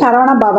சரவண பவ.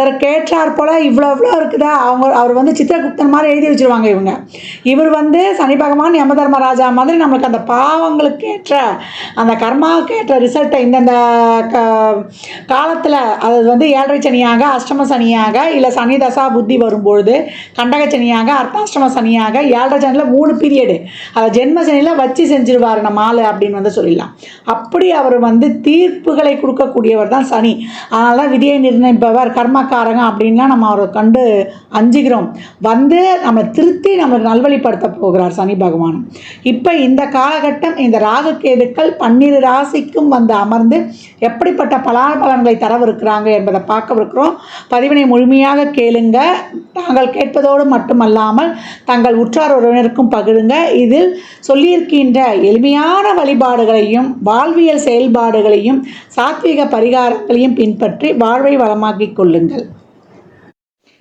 அதற்கேற்றார் போல் இவ்வளோ இவ்வளோ இருக்குதா? அவங்க அவர் வந்து சித்திரகுப்தன் மாதிரி எழுதி வச்சிருவாங்க இவங்க. இவர் வந்து சனி பகவான் யமதர்மராஜா மாதிரி நம்மளுக்கு அந்த பாவங்களுக்கு ஏற்ற அந்த கர்மாவுக்கு ஏற்ற ரிசல்ட்டை இந்தந்த க காலத்தில் அது வந்து ஏழரை சனியாக அஷ்டம சனியாக இல்லை சனி தசா புத்தி வரும்பொழுது கண்டக சனியாக அர்த்தாஷ்டம சனியாக ஏழரை சனியில் மூணு பீரியடு அதை ஜென்ம சனியில் வச்சு செஞ்சிருவார் நம்ம ஆள் அப்படின்னு வந்து சொல்லிடலாம். அப்படி அவர் வந்து தீர்ப்புகளை கொடுக்கக்கூடியவர் தான் சனி. அதனால தான் விதியை நிர்ணயிப்பவர் கர்மக்காரங்க அப்படின்லாம் நம்ம அவரை கண்டு அஞ்சுகிறோம். வந்து நம்மளை திருத்தி நம்மளை நல்வழிப்படுத்த போகிறார் சனி பகவான். இப்போ இந்த காலகட்டம் இந்த ராகுகேதுக்கள் பன்னிரு ராசிக்கும் வந்து அமர்ந்து எப்படிப்பட்ட பலாபலன்களை தரவிருக்கிறாங்க என்பதை பார்க்கவிருக்கிறோம். பதிவினை முழுமையாக கேளுங்க. தாங்கள் கேட்பதோடு மட்டுமல்லாமல் தங்கள் உற்றார் உறவினருக்கும் பகிருங்க. இதில் சொல்லியிருக்கின்ற எளிமையான வழிபாடுகளையும் வாழ்வியல் செயல்பாடுகளையும் சாத்விக பரிகாரங்களையும் பின்பற்றி வாழ்வை வளமாக்கிக் கொள்ளுங்கள்.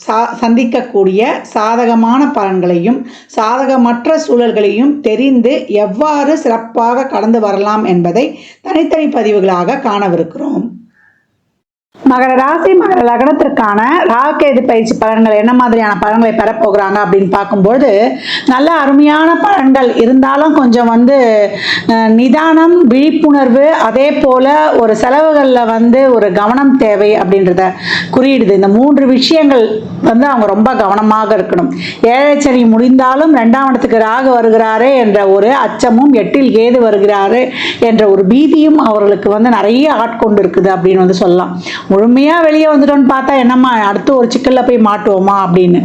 சா சந்திக்கக்கூடிய சாதகமான பலன்களையும் சாதகமற்ற சூழல்களையும் தெரிந்து எவ்வாறு சிறப்பாக கடந்து வரலாம் என்பதை தனித்தனி பதிவுகளாக காணவிருக்கிறோம். மகர ராசி மகர லக்னத்திற்கான ராகேது பயிற்சி பலன்கள் என்ன மாதிரியான பலன்களை பெறப்போகிறாங்க அப்படின்னு பார்க்கும்போது நல்ல அருமையான பலன்கள் இருந்தாலும் கொஞ்சம் வந்து நிதானம் விழிப்புணர்வு அதே போல் ஒரு செலவுகளில் வந்து ஒரு கவனம் தேவை அப்படின்றத குறியிடுது. இந்த மூன்று விஷயங்கள் வந்து அவங்க ரொம்ப கவனமாக இருக்கணும். ஏழை சனி முடிந்தாலும் ரெண்டாம் இடத்துக்கு ராகு வருகிறாரே என்ற ஒரு அச்சமும் எட்டில் கேது வருகிறாரு என்ற ஒரு பீதியும் அவர்களுக்கு வந்து நிறைய ஆட்கொண்டு இருக்குது அப்படின்னு வந்து சொல்லலாம். முழுமையாக வெளியே வந்துட்டோம்னு பார்த்தா என்னம்மா அடுத்து ஒரு சிக்கலில் போய் மாட்டுவோமா அப்படின்னு.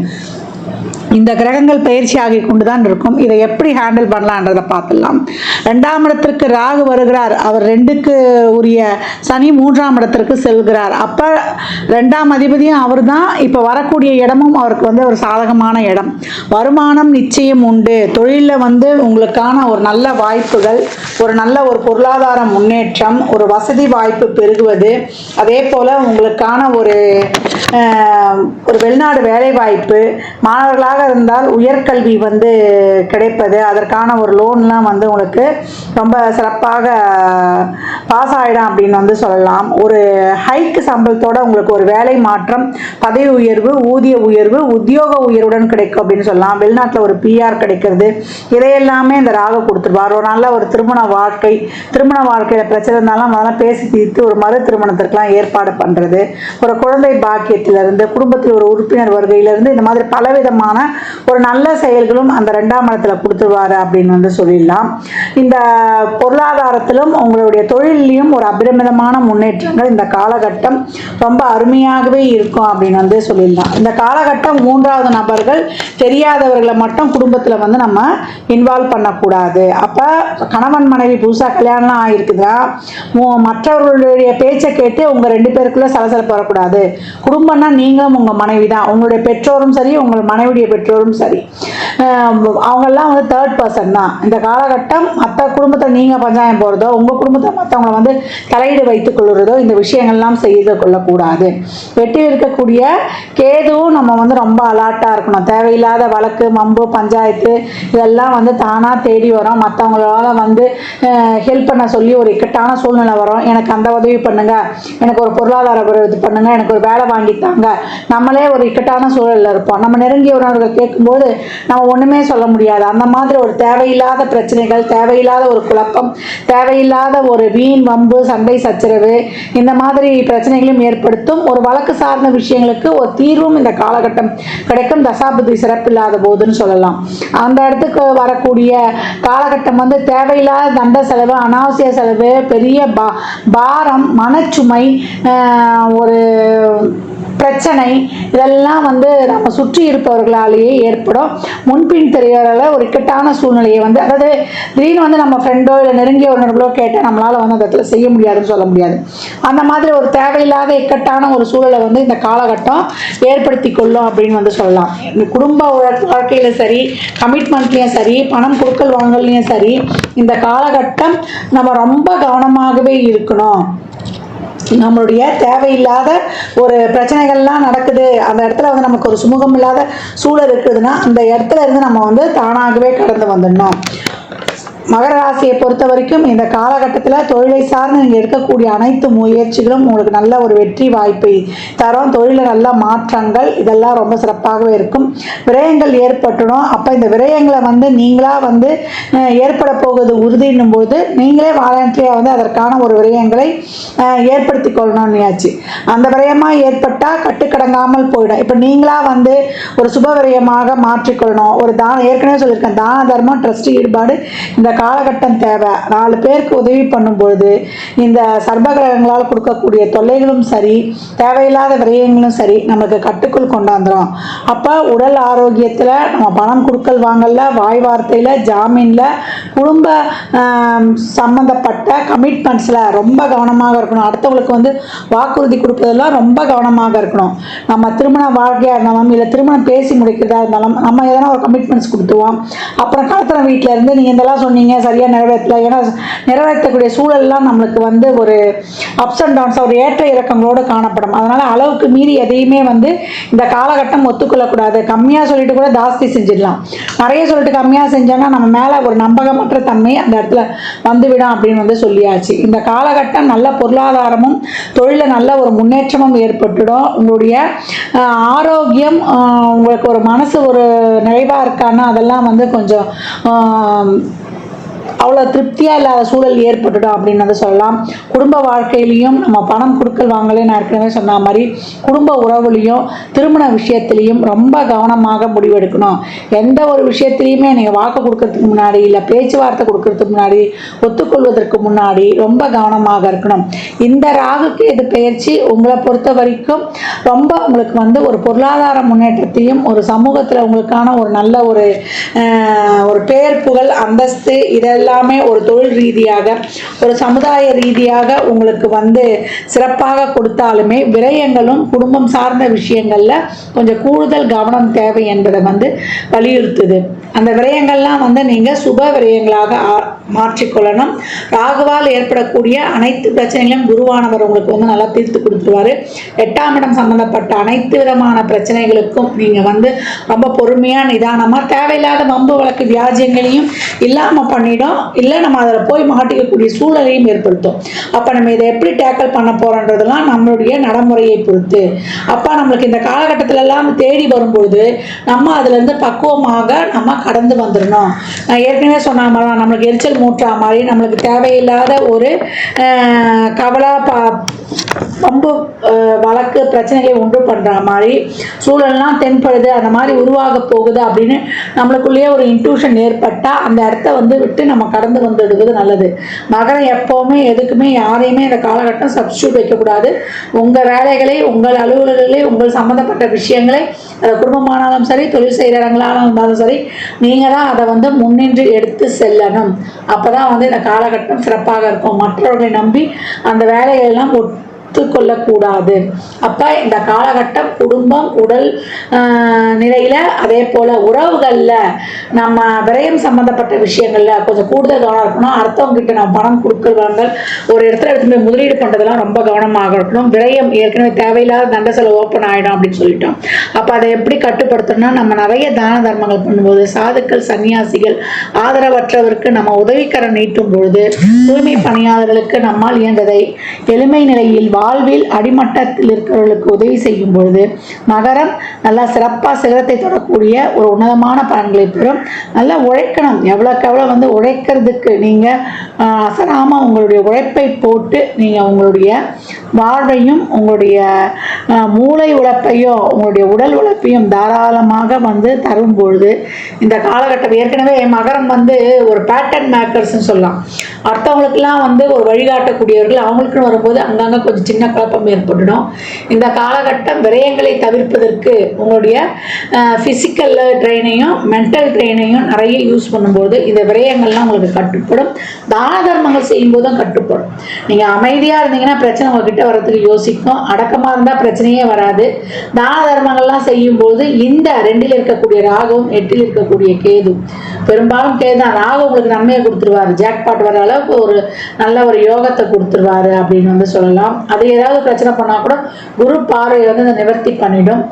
இந்த கிரகங்கள் பயிற்சி ஆகி கொண்டு தான் இருக்கும். இதை எப்படி ஹேண்டில் பண்ணலான்றதை பார்த்துடலாம். ரெண்டாம் இடத்திற்கு ராகு வருகிறார். அவர் ரெண்டுக்கு உரிய சனி மூன்றாம் இடத்திற்கு செல்கிறார். அப்போ ரெண்டாம் அதிபதியும் அவர் தான் இப்போ வரக்கூடிய இடமும் அவருக்கு வந்து ஒரு சாதகமான இடம். வருமானம் நிச்சயம் உண்டு. தொழிலில் வந்து உங்களுக்கான ஒரு நல்ல வாய்ப்புகள் ஒரு நல்ல ஒரு பொருளாதார முன்னேற்றம் ஒரு வசதி வாய்ப்பு பெருகுவது அதே போல் உங்களுக்கான ஒரு ஒரு வெளிநாடு வேலைவாய்ப்பு மாணவர்களாக இருந்தால் உயர்கல்வி வந்து கிடைப்பது அதற்கான ஒரு லோன்லாம் வந்து உங்களுக்கு ரொம்ப சிறப்பாக பாஸ் ஆகிடும் அப்படின்னு வந்து சொல்லலாம். ஒரு ஹைக்கு சம்பளத்தோட உங்களுக்கு ஒரு வேலை மாற்றம் பதவி உயர்வு ஊதிய உயர்வு உத்தியோக உயர்வுடன் கிடைக்கும் அப்படின்னு சொல்லலாம். வெளிநாட்டில் ஒரு பிஆர் கிடைக்கிறது. இதையெல்லாமே இந்த ராக கொடுத்துருவார் ஒரு நல்ல ஒரு திருமண வாழ்க்கை திருமண வாழ்க்கையில் பிரச்சனை இருந்தாலும் அதெல்லாம் பேசி தீர்த்து ஒரு மறு திருமணத்திற்கெல்லாம் ஏற்பாடு பண்ணுறது ஒரு குழந்தை பாக்கியத்தை விஷயத்திலிருந்து குடும்பத்தில் ஒரு உறுப்பினர் வருகையிலிருந்து இந்த மாதிரி பலவிதமான ஒரு நல்ல செயல்களும் அந்த ரெண்டாம் இடத்துல கொடுத்துருவாரு அப்படின்னு வந்து சொல்லிடலாம். இந்த பொருளாதாரத்திலும் உங்களுடைய தொழிலையும் ஒரு அபிரமிதமான முன்னேற்றங்கள் இந்த காலகட்டம் ரொம்ப அருமையாகவே இருக்கும் அப்படின்னு வந்து சொல்லிடலாம். இந்த காலகட்டம் மூன்றாவது நபர்கள் தெரியாதவர்களை மட்டும் குடும்பத்தில் வந்து நம்ம இன்வால்வ் பண்ணக்கூடாது. அப்போ கணவன் மனைவி புதுசாக கல்யாணம்லாம் ஆகிருக்குதுன்னா மற்றவர்களுடைய பேச்சை கேட்டு உங்கள் ரெண்டு பேருக்குள்ளே சலசலப்பு வரக்கூடாது. பண்ணால் நீங்களும் உங்கள் மனைவி தான் உங்களுடைய பெற்றோரும் சரி உங்கள் மனைவியுடைய பெற்றோரும் சரி. அவங்கெல்லாம் வந்து தேர்ட் பர்சன் தான். இந்த காலகட்டம் மற்ற குடும்பத்தை நீங்கள் பஞ்சாயம் போகிறதோ உங்கள் குடும்பத்தை மற்றவங்களை வந்து தலையீடு வைத்துக் கொள்கிறதோ இந்த விஷயங்கள்லாம் செய்து கொள்ளக்கூடாது. வெட்டி இருக்கக்கூடிய கேதுவும் நம்ம வந்து ரொம்ப அலர்ட்டாக இருக்கணும். தேவையில்லாத வழக்கு மம்பு பஞ்சாயத்து இதெல்லாம் வந்து தானாக தேடி வரும். மற்றவங்களால வந்து ஹெல்ப் பண்ண சொல்லி ஒரு இக்கட்டான சூழ்நிலை வரும். எனக்கு அந்த உதவி பண்ணுங்கள் எனக்கு ஒரு பொருளாதார இது பண்ணுங்கள் எனக்கு ஒரு வேலை வாங்கி தாங்க நம்மளே ஒரு இக்கட்டான சூழலில் இருப்போம். நம்ம நெருங்கிய உறவுகள் கேட்கும்போது நம்ம ஒன்றுமே சொல்ல முடியாது. அந்த மாதிரி ஒரு தேவையில்லாத பிரச்சனைகள் தேவையில்லாத ஒரு குழப்பம் தேவையில்லாத ஒரு வீண் வம்பு சண்டை சச்சரவு இந்த மாதிரி பிரச்சனைகளையும் ஏற்படுத்தும் ஒரு வழக்கு சார்ந்த விஷயங்களுக்கு ஒரு தீர்வும் இந்த காலகட்டம் கிடைக்கும். தசாபுத்தி சிறப்பில்லாத போதுன்னு சொல்லலாம். அந்த இடத்துக்கு வரக்கூடிய காலகட்டம் வந்து தேவையில்லாத தண்ட செலவு அனாவசிய செலவு பெரிய பா பாரம் மனச்சுமை ஒரு பிரச்சனை இதெல்லாம் வந்து நம்ம சுற்றி இருப்பவர்களாலேயே ஏற்படும். முன்பின் தெரியறதுல ஒரு இக்கட்டான சூழ்நிலையை வந்து அதாவது திடீர்னு வந்து நம்ம ஃப்ரெண்டோ இல்லை நெருங்கிய உறவினர்களோ கேட்டால் நம்மளால் வந்து அந்த இடத்துல செய்ய முடியாதுன்னு சொல்ல முடியாது. அந்த மாதிரி ஒரு தேவையில்லாத இக்கட்டான ஒரு சூழலை வந்து இந்த காலகட்டம் ஏற்படுத்தி கொள்ளும் அப்படின்னு வந்து சொல்லலாம். இந்த குடும்ப உழ- வாழ்க்கையில சரி கமிட்மெண்ட்லேயும் சரி பணம் கொடுக்கல் வாங்கல்லையும் சரி இந்த காலகட்டம் நம்ம ரொம்ப கவனமாகவே இருக்கணும். நம்மளுடைய தேவையில்லாத ஒரு பிரச்சனைகள்லாம் நடக்குது. அந்த இடத்துல வந்து நமக்கு ஒரு சுமூகம் இல்லாத சூழல் இருக்குதுன்னா அந்த இடத்துல இருந்து நம்ம வந்து தானாகவே கடந்து வந்துடணும். மகர ராசியை பொறுத்த வரைக்கும் இந்த காலகட்டத்தில் தொழிலை சார்ந்து நீங்கள் எடுக்கக்கூடிய அனைத்து முயற்சிகளும் உங்களுக்கு நல்ல ஒரு வெற்றி வாய்ப்பை தரும். தொழிலில் நல்ல மாற்றங்கள் இதெல்லாம் ரொம்ப சிறப்பாகவே இருக்கும். விரயங்கள் ஏற்பட்டுடும். அப்போ இந்த விரயங்களை வந்து நீங்களாக வந்து ஏற்பட போகுது உறுதின்னும் போது நீங்களே வாலண்டியாக வந்து அதற்கான ஒரு விரயங்களை ஏற்படுத்தி கொள்ளணும்னியாச்சு. அந்த விரயமாக ஏற்பட்டால் கட்டுக்கடங்காமல் போயிடும். இப்போ நீங்களாக வந்து ஒரு சுப விரயமாக மாற்றிக்கொள்ளணும் ஒரு தானம் ஏற்கனவே சொல்லியிருக்கேன் தான தர்மம் ட்ரஸ்ட் ஈடுபாடு இந்த காலகட்டம் தேவை. நாலு பேருக்கு உதவி பண்ணும்பொழுது இந்த சர்பகிரகங்களால் கொடுக்கக்கூடிய தொல்லைகளும் சரி தேவையில்லாத விரயங்களும் சரி நமக்கு கட்டுக்குள் கொண்டாந்துரும். அப்போ உடல் ஆரோக்கியத்தில் நம்ம பணம் கொடுக்கல் வாங்கல வாய் வார்த்தையில் ஜாமீனில் குடும்ப சம்மந்தப்பட்ட சம்பந்தப்பட்ட கமிட்மெண்ட்ஸில் ரொம்ப கவனமாக இருக்கணும். அடுத்தவங்களுக்கு வந்து வாக்குறுதி கொடுப்பதெல்லாம் ரொம்ப கவனமாக இருக்கணும். நம்ம திருமண வாழ்க்கையாக இருந்தாலும் இல்லை திருமணம் பேசி முடிக்கிறதா இருந்தாலும் நம்ம எதனா ஒரு கமிட்மெண்ட்ஸ் கொடுத்துவோம் அப்புறம் கலத்திர வீட்டில் இருந்து நீங்கள் இதெல்லாம் சொன்னீங்க சரியாக நிறைவேற்றல. ஏன்னா நிறைவேற்றக்கூடிய சூழல்லாம் நம்மளுக்கு வந்து ஒரு அப்ஸ் அண்ட் டவுன்ஸ் ஒரு ஏற்ற இறக்கங்களோடு காணப்படும். அதனால் அளவுக்கு மீறி எதையுமே வந்து இந்த காலகட்டம் ஒத்துக்கொள்ளக்கூடாது. கம்மியாக சொல்லிட்டு கூட ஜாஸ்தி செஞ்சிடலாம். நிறைய சொல்லிட்டு கம்மியாக செஞ்சோன்னா நம்ம மேலே ஒரு நம்பகமற்ற தன்மை அந்த இடத்துல வந்துவிடும் அப்படின்னு வந்து சொல்லியாச்சு. இந்த காலகட்டம் நல்ல பொருளாதாரமும் தொழிலில் நல்ல ஒரு முன்னேற்றமும் ஏற்பட்டுடும். உங்களுடைய ஆரோக்கியம் உங்களுக்கு ஒரு மனசு ஒரு நிறைவாக இருக்கான்னா அதெல்லாம் வந்து கொஞ்சம் அவ்வளோ திருப்தியாக இல்லாத சூழல் ஏற்பட்டுடும் அப்படின்னு வந்து சொல்லலாம். குடும்ப வாழ்க்கையிலையும் நம்ம பணம் கொடுக்கல் வாங்கலே நான் ஏற்கனவே சொன்ன மாதிரி குடும்ப உறவுலையும் திருமண விஷயத்துலையும் ரொம்ப கவனமாக முடிவெடுக்கணும். எந்த ஒரு விஷயத்துலையுமே நீங்கள் வாக்கு கொடுக்கறதுக்கு முன்னாடி இல்லை பேச்சுவார்த்தை கொடுக்கறதுக்கு முன்னாடி ஒத்துக்கொள்வதற்கு முன்னாடி ரொம்ப கவனமாக இருக்கணும். இந்த ராகுக்கு இது பயிற்சி உங்களை பொறுத்த வரைக்கும் ரொம்ப உங்களுக்கு வந்து ஒரு பொருளாதார முன்னேற்றத்தையும் ஒரு சமூகத்தில் உங்களுக்கான ஒரு நல்ல ஒரு ஆஹ், ஒரு பெயர் புகழ் அந்தஸ்து இதை இதெல்லாமே ஒரு தொழில் ரீதியாக ஒரு சமுதாய ரீதியாக உங்களுக்கு வந்து சிறப்பாக கொடுத்தாலுமே விரயங்களும் குடும்பம் சார்ந்த விஷயங்களில் கொஞ்சம் கூடுதல் கவனம் தேவை என்பதை வந்து வலியுறுத்துது. அந்த விரயங்கள்லாம் வந்து நீங்கள் சுப விரயங்களாக ஆ- மாற்றிக்கொள்ளணும். ராகுவால் ஏற்படக்கூடிய அனைத்து பிரச்சனைகளையும் குருவானவர் உங்களுக்கு வந்து நல்லா தீர்த்து கொடுத்துருவாரு. எட்டாம் இடம் சம்மந்தப்பட்ட அனைத்து விதமான பிரச்சனைகளுக்கும் நீங்கள் வந்து ரொம்ப பொறுமையாக நிதானமாக தேவையில்லாத வம்பு வழக்கு வியாஜியங்களையும் இல்லாமல் பண்ணிடும் இல்லை நம்ம அதில் போய் மாட்டிக்கக்கூடிய சூழலையும் ஏற்படுத்தும். அப்போ நம்ம இதை எப்படி டேக்கிள் பண்ண போகிறோன்றதெல்லாம் நம்மளுடைய நடைமுறையை பொறுத்து. அப்போ நம்மளுக்கு இந்த காலகட்டத்திலலாம் தேடி வரும்பொழுது நம்ம அதுலேருந்து பக்குவமாக நம்ம கடந்து வந்துடணும் நான் ஏற்கனவே சொன்ன மாதிரி நம்மளுக்கு எரிச்சல் மூட்டுற மாதிரி நம்மளுக்கு தேவையில்லாத ஒரு அஹ், கவலை பா பம்பு வழக்கு பிரச்சனைகளை உண்டு பண்ணுற மாதிரி சூழல்லாம் தென்படுது அந்த மாதிரி உருவாக போகுது அப்படின்னு நம்மளுக்குள்ளேயே ஒரு இன்ட்யூஷன் ஏற்பட்டால் அந்த இடத்த வந்து விட்டு நம்ம கடந்து வந்துடுவது நல்லது. மகரம் எப்போவுமே எதுக்குமே யாரையுமே இந்த காலகட்டம் சப்ஸ்டியூட் வைக்கக்கூடாது. உங்கள் வேலைகளை உங்கள் அலுவலர்களை உங்கள் சம்மந்தப்பட்ட விஷயங்களை அதை குடும்பமானாலும் சரி தொழில் செய்கிற இடங்களாலும் இருந்தாலும் சரி நீங்கள் தான் அதை வந்து முன்னின்று எடுத்து செல்லணும். அப்போ தான் வந்து இந்த காலகட்டம் சிறப்பாக இருக்கும். மற்றவர்களை நம்பி அந்த வேலைகளை எல்லாம் ஒத்துக்கொள்ளக்கூடாது அப்போ இந்த காலகட்டம் குடும்பம் உடல் நிலையில் அதே போல் உறவுகளில் நம்ம விரயம் சம்மந்தப்பட்ட விஷயங்களில் கொஞ்சம் கூடுதல் கவனம் இருக்கணும். அடுத்தவங்ககிட்ட நம்ம பணம் கொடுக்கறவங்க ஒரு இடத்துல எடுத்து போய் முதலீடு பண்ணுறதெல்லாம் ரொம்ப கவனமாக இருக்கணும். விரயம் ஏற்கனவே தேவையில்லாத தண்ட செலவு ஓப்பன் ஆகிடும் அப்படின்னு சொல்லிட்டோம். அப்போ அதை எப்படி கட்டுப்படுத்தணும்னா நம்ம நிறைய தான தர்மங்கள் பண்ணும்போது சாதுக்கள் சன்னியாசிகள் ஆதரவற்றவருக்கு நம்ம உதவிக்கரம் நீட்டும் பொழுது தூய்மை பணியாளர்களுக்கு நம்மால் இயன்றதை எளிமை நிலையில் வாழ்வில் அடிமட்டத்தில் இருக்கிறவர்களுக்கு உதவி செய்யும் பொழுது மகரம் நல்லா சிறப்பாக சிகரத்தை தொடக்கூடிய ஒரு உன்னதமான பலன்களை பெறும். நல்லா உழைக்கணும். எவ்வளோக்கு எவ்வளோ வந்து உழைக்கிறதுக்கு நீங்கள் அசராமல் உங்களுடைய உழைப்பை போட்டு நீங்கள் உங்களுடைய வாழ்வையும் உங்களுடைய மூளை உழைப்பையும் உங்களுடைய உடல் உழைப்பையும் தாராளமாக வந்து தரும் பொழுது இந்த காலகட்டம் ஏற்கனவே மகரம் வந்து ஒரு பேட்டர்ன் மேக்கர்ஸ்ன்னு சொல்லலாம். அடுத்தவங்களுக்கெல்லாம் வந்து ஒரு வழிகாட்டக்கூடியவர்கள் அவங்களுக்குன்னு வரும்போது அங்கங்கே கொஞ்சம் சின்ன குழப்பம் ஏற்பட்டுடும். இந்த காலகட்டம் விரயங்களை தவிர்ப்பதற்கு உங்களுடைய ஃபிசிக்கல் ட்ரெயினையும் மென்டல் ட்ரெயினையும் நிறைய யூஸ் பண்ணும்போது இந்த விரயங்கள்லாம் உங்களுக்கு கட்டுப்படும். தான தர்மங்கள் செய்யும்போதும் கட்டுப்படும். நீங்கள் அமைதியாக இருந்தீங்கன்னா பிரச்சனை உங்ககிட்ட வர்றதுக்கு யோசிக்கும். அடக்கமாக இருந்தால் பிரச்சனையே வராது. தான தர்மங்கள்லாம் செய்யும்போது இந்த ரெண்டில் இருக்கக்கூடிய ராகவும் எட்டில் இருக்கக்கூடிய கேது பெரும்பாலும் கேது தான் ராகு உங்களுக்கு நன்மையை கொடுத்துருவார். ஜாக்பாட் வர அளவுக்கு ஒரு நல்ல ஒரு யோகத்தை கொடுத்துருவாரு அப்படின்னு வந்து சொல்லலாம். அது ஏதாவது பிரச்சனை பண்ணால் கூட குரு பார்வை வந்து அதை நிவர்த்தி பண்ணிடும்.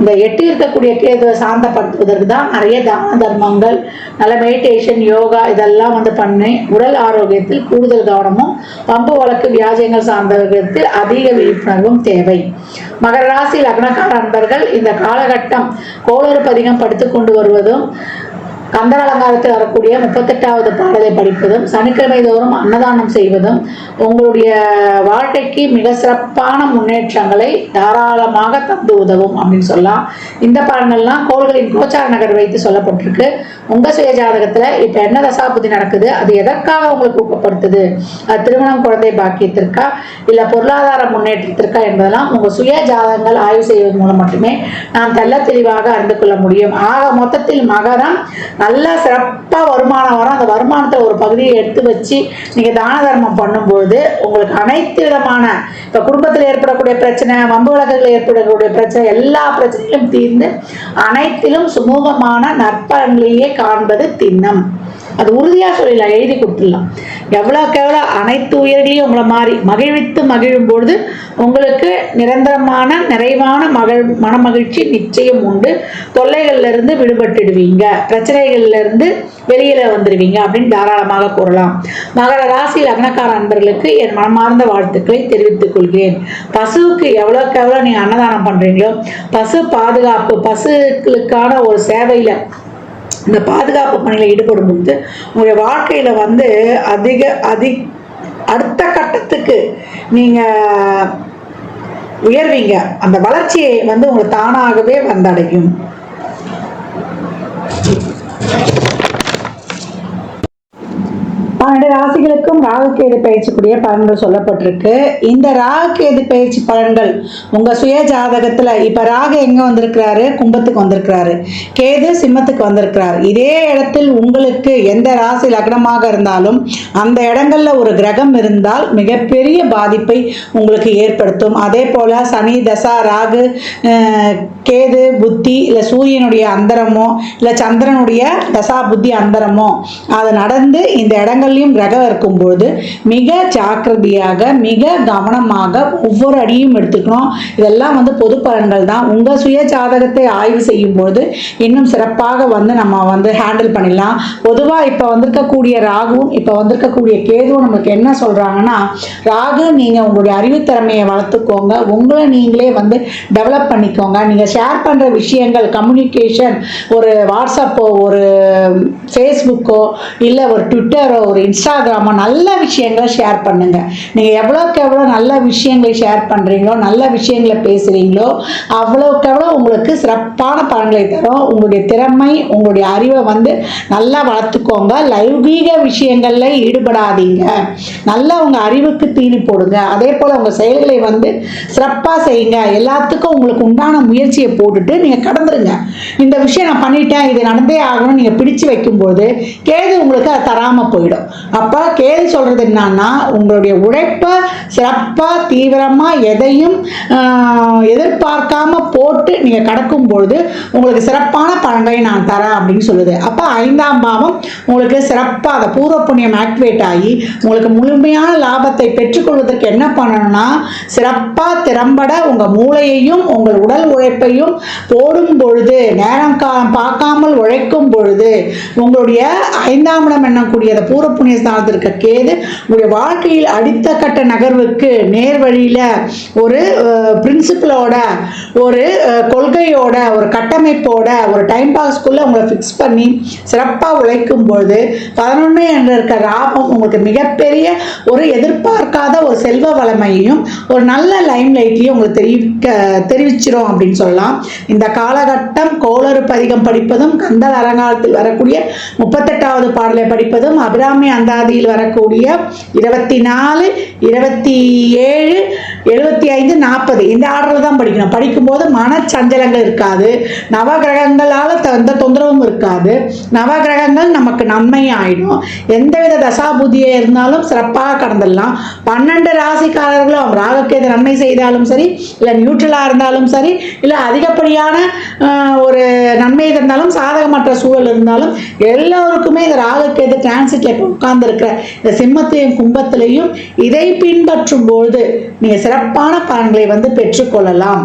இந்த எட்டு இருக்கக்கூடிய கேதுவை சாந்தப்படுத்துவதற்கு தான் நிறைய தான தர்மங்கள் நல்ல மெடிடேஷன் யோகா இதெல்லாம் வந்து பண்ணி உடல் ஆரோக்கியத்தில் கூடுதல் கவனமும் பம்பு வழக்கு வியாஜங்கள் சார்ந்த விதத்தில் அதிக விழிப்புணர்வும் தேவை. மகர ராசி லக்னக்கார அன்பர்கள் இந்த காலகட்டம் கோளறு பதிகம் படித்து கொண்டு வருவதும் கந்தர் அலங்காரத்தில் வரக்கூடிய முப்பத்தெட்டாவது பாடலை படிப்பதும் சனிக்கிழமை தோறும் அன்னதானம் செய்வதும் உங்களுடைய வாழ்க்கைக்கு மிக சிறப்பான முன்னேற்றங்களை தாராளமாக தந்து உதவும் அப்படின்னு சொல்லலாம். இந்த பாடங்கள்லாம் கோள்களின் கோச்சார நகர் வைத்து சொல்லப்பட்டிருக்கு. உங்கள் சுய ஜாதகத்தில் இப்போ என்ன தசாபுதி நடக்குது? அது எதற்காக உங்களுக்கு ஊக்கப்படுத்துது? அது திருமணம் குழந்தை பாக்கியத்திற்கா? இல்லை பொருளாதார முன்னேற்றத்திற்கா என்பதெல்லாம் உங்கள் சுய ஜாதகங்கள் ஆய்வு செய்வதன் மூலம் மட்டுமே நாம் தெல்ல தெளிவாக அறிந்து கொள்ள முடியும். ஆக மொத்தத்தில் மகரம் நல்ல சிறப்பாக வருமானம் வரும். அந்த வருமானத்தில் ஒரு பகுதியை எடுத்து வச்சு நீங்கள் தான தர்மம் பண்ணும்பொழுது உங்களுக்கு அனைத்து விதமான இப்போ குடும்பத்தில் ஏற்படக்கூடிய பிரச்சனை வம்பு வழக்குகள் ஏற்படக்கூடிய பிரச்சனை எல்லா பிரச்சனைகளும் தீர்ந்து அனைத்திலும் சுமூகமான நற்பலன்களையே காண்பது திண்ணம். அது உறுதியாக சொல்லிடலாம் எழுதி கொடுத்துடலாம். எவ்வளோக்கு எவ்வளோ அனைத்து உயிர்களையும் உங்களை மாறி மகிழ்வித்து மகிழும் பொழுது உங்களுக்கு நிரந்தரமான நிறைவான மகிழ் மனமகிழ்ச்சி நிச்சயம் உண்டு. தொல்லைகள்லேருந்து விடுபட்டுடுவீங்க. பிரச்சனைகள்ல இருந்து வெளியில வந்துடுவீங்க அப்படின்னு தாராளமாக கூறலாம். மகர ராசி லக்னக்கார அன்பர்களுக்கு என் மனமார்ந்த வாழ்த்துக்களை தெரிவித்துக் கொள்கிறேன். பசுவுக்கு எவ்வளோக்கு எவ்வளோ நீங்கள் அன்னதானம் பண்ணுறீங்களோ பசு பாதுகாப்பு பசுக்களுக்கான ஒரு சேவையில் இந்த பாதுகாப்பு பணியில் ஈடுபடும் பொழுது உங்களுடைய வாழ்க்கையில் வந்து அதிக அதி அடுத்த கட்டத்துக்கு நீங்கள் உயர்வீங்க. அந்த வளர்ச்சியை வந்து உங்களுக்கு தானாகவே வந்தடையும். பன்னெண்டு ராசிகளுக்கும் ராகுகேது பயிற்சிக்குரிய பலன்கள் சொல்லப்பட்டிருக்கு. இந்த ராகுகேது பயிற்சி பலன்கள் உங்கள் சுய ஜாதகத்தில் இப்போ ராகு எங்கே வந்திருக்கிறாரு? கும்பத்துக்கு வந்திருக்கிறாரு. கேது சிம்மத்துக்கு வந்திருக்கிறார். இதே இடத்தில் உங்களுக்கு எந்த ராசி லக்னமாக இருந்தாலும் அந்த இடங்கள்ல ஒரு கிரகம் இருந்தால் மிகப்பெரிய பாதிப்பை உங்களுக்கு ஏற்படுத்தும். அதே போல் சனி தசா ராகு கேது புத்தி இல்லை சூரியனுடைய அந்தரமோ இல்லை சந்திரனுடைய தசா புத்தி அந்தரமோ அது நடந்து இந்த இடங்கள்லையும் கிரகம் இருக்கும்பொழுது மிக ஜாக்கிரதையாக மிக கவனமாக ஒவ்வொரு அடியும் எடுத்துக்கணும். இதெல்லாம் வந்து பொது பலன்கள் தான். உங்கள் சுய ஜாதகத்தை ஆய்வு செய்யும்போது இன்னும் சிறப்பாக வந்து நம்ம வந்து ஹேண்டில் பண்ணிடலாம். பொதுவாக இப்போ வந்திருக்கக்கூடிய ராகுவும் இப்போ வந்திருக்கக்கூடிய கேதுவும் நமக்கு என்ன சொல்கிறாங்கன்னா ராகு நீங்கள் உங்களுடைய அறிவுத்திறமையை வளர்த்துக்கோங்க. உங்களை நீங்களே வந்து டெவலப் பண்ணிக்கோங்க. நீங்கள் ஷேர் பண்ணுற விஷயங்கள் கம்யூனிகேஷன் ஒரு வாட்ஸ்அப்போ ஒரு ஃபேஸ்புக்கோ இல்லை ஒரு ட்விட்டரோ ஒரு இன்ஸ்டாகிராமோ நல்ல விஷயங்களை ஷேர் பண்ணுங்கள் நீங்கள் எவ்வளோக்கு எவ்வளோ நல்ல விஷயங்களை ஷேர் பண்ணுறீங்களோ நல்ல விஷயங்களை பேசுகிறீங்களோ அவ்வளோக்கு எவ்வளோ உங்களுக்கு சிறப்பான பலன்களை தரும். உங்களுடைய திறமை உங்களுடைய அறிவை வந்து நல்லா வளர்த்துக்கோங்க. லைவீக விஷயங்களில் ஈடுபடாதீங்க. நல்லா உங்கள் அறிவுக்கு தீனி போடுங்க. அதே போல் உங்கள் செயல்களை வந்து சிறப்பாக செய்யுங்க. எல்லாத்துக்கும் உங்களுக்கு உண்டான முயற்சியை போட்டுட்டு நீங்கள் கடந்துருங்க. இந்த விஷயம் நான் பண்ணிட்டேன் இது நடந்தே ஆகணும் நீங்கள் பிடிச்சு வைக்கும்போது கேது உங்களுக்கு அது தராமல் போயிடும். அப்போ கேது சொல்கிறது என்னன்னா உங்களுடைய உழைப்பை சிறப்பாக தீவிரமாக எதையும் எதிர்பார்க்காம போட்டு நீங்கள் கடக்கும் பொழுது உங்களுக்கு சிறப்பான பலன்களை நான் தரேன் அப்படின்னு சொல்லுது. அப்போ ஐந்தாம் பாவம் உங்களுக்கு சிறப்பாக அதை பூர்வ புண்ணியம் ஆக்டிவேட் ஆகி உங்களுக்கு முழுமையான லாபத்தை பெற்றுக்கொள்வதற்கு என்ன பண்ணணும்னா சிறப்பாக திறம்பட உங்கள் மூளையையும் உங்கள் உடல் உழைப்பையும் போடும் பொழுது நேரம் காலம் பார்க்காமல் உழைக்கும் பொழுது உங்களுடைய ஐந்தாம் இடம் எண்ணக்கூடிய அந்த பூர்வ புண்ணிய ஸ்தானத்தில் இருக்க கேது உங்களுடைய வாழ்க்கையில் அடுத்த கட்ட நகர்வுக்கு நேர் வழியில் ஒரு பிரின்சிபலோட ஒரு கொள்கையோட ஒரு கட்டமைப்போட ஒரு டைம் பாஸ்க்குள்ளே உங்களை ஃபிக்ஸ் பண்ணி சிறப்பாக உழைக்கும் பொழுது பதினொன்று என்று இருக்க லாபம் உங்களுக்கு மிகப்பெரிய ஒரு எதிர்பார்க்காத ஒரு செல்வ வளமையையும் ஒரு நல்ல லைம் லைட்லையும் உங்களுக்கு தெரிவிக்க தெரிவிச்சிடும் அப்படின்னு சொல்லலாம். இந்த காலகட்டம் கோளறு பதிகம் படிப்பதும் கந்தல் அரங்காலத்தில் வரக்கூடிய முப்பத்தெட்டாவது பாடலை படிப்பதும் அபிராமி அந்த அந்தாதியில் வரக்கூடிய இருபத்தி நாலு இருபத்தி ஏழு எழுபத்தி ஐந்து நாற்பது. இந்த ஆர்டரில் தான் படிக்கணும். படிக்கும்போது மனச்சஞ்சலங்கள் இருக்காது. நவகிரகங்களால் எந்த தொந்தரவும் இருக்காது. நவகிரகங்கள் நமக்கு நன்மை ஆயிடும் எந்தவித தசாபுதியே இருந்தாலும் சிறப்பாக கடந்துடலாம். பன்னெண்டு ராசிக்காரர்களும் ராகக்கேது நன்மை செய்தாலும் சரி இல்லை நியூட்ரலாக இருந்தாலும் சரி இல்லை அதிகப்படியான ஒரு நன்மை இருந்தாலும் சாதகமற்ற சூழல் இருந்தாலும் எல்லோருக்குமே இந்த ராகக்கேது டிரான்சிட்டில் உட்கார்ந்துருக்கிற இந்த சிம்மத்தையும் கும்பத்திலையும் இதை பின்பற்றும் பொழுது நீங்கள் சிறப்பான பலன்களை வந்து பெற்றுக்கொள்ளலாம்.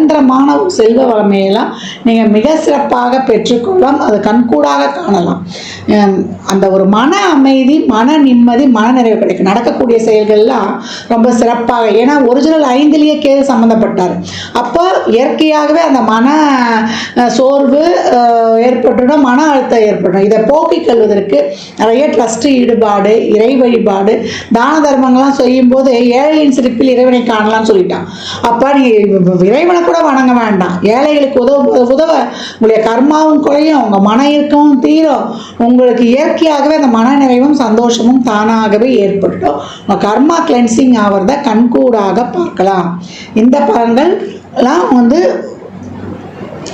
நிரந்தரமான செல்வ வளமையெல்லாம் நீங்கள் மிக சிறப்பாக பெற்றுக்கொள்ளலாம். அது கண்கூடாக காணலாம். அந்த ஒரு மன அமைதி மன நிம்மதி மன நிறைவு கிடைக்கும். நடக்கக்கூடிய செயல்கள்லாம் ரொம்ப சிறப்பாக ஏன்னா ஒரிஜினல் ஐந்திலேயே கேது சம்மந்தப்பட்டார் அப்போ இயற்கையாகவே அந்த மன சோர்வு ஏற்பட்டுடும் மன அழுத்தம் ஏற்படும். இதை போக்கிக் கொள்வதற்கு நிறைய ட்ரஸ்ட் ஈடுபாடு இறை வழிபாடு தான தர்மங்கள்லாம் செய்யும்போது ஏழையின் சிரிப்பில் இறைவனை காணலாம்னு சொல்லிட்டான். அப்போ நீங்கள் இறைவனை கூட வணங்க வேண்டாம். ஏழைகளுக்கு உதவ உதவ உங்களுடைய கர்மாவும் குறையும் உங்கள் மன இறுக்கமும் தீரும். உங்களுக்கு இயற்கையாகவே அந்த மன நிறைவும் சந்தோஷமும் தானாகவே ஏற்பட்டோம் உங்கள் கர்மா கிளென்சிங் ஆகிறத கண்கூடாக பார்க்கலாம். இந்த பலன்கள் எல்லாம் வந்து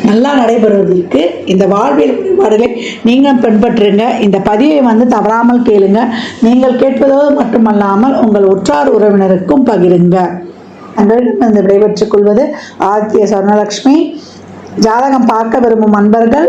நல்லா நடைபெறுவதற்கு இந்த வாழ்வியல் வழிபாடுகளை நீங்கள் பின்பற்றுங்க. இந்த பதிவை வந்து தவறாமல் கேளுங்க. நீங்கள் கேட்பதோடு மட்டுமல்லாமல் உங்கள் உற்றார் உறவினருக்கும் பகிருங்க. உங்களிடமிருந்து விடைபெற்றுக் கொள்வது ஆதித்ய சொர்ணலக்ஷ்மி. ஜாதகம் பார்க்க விரும்பும் அன்பர்கள்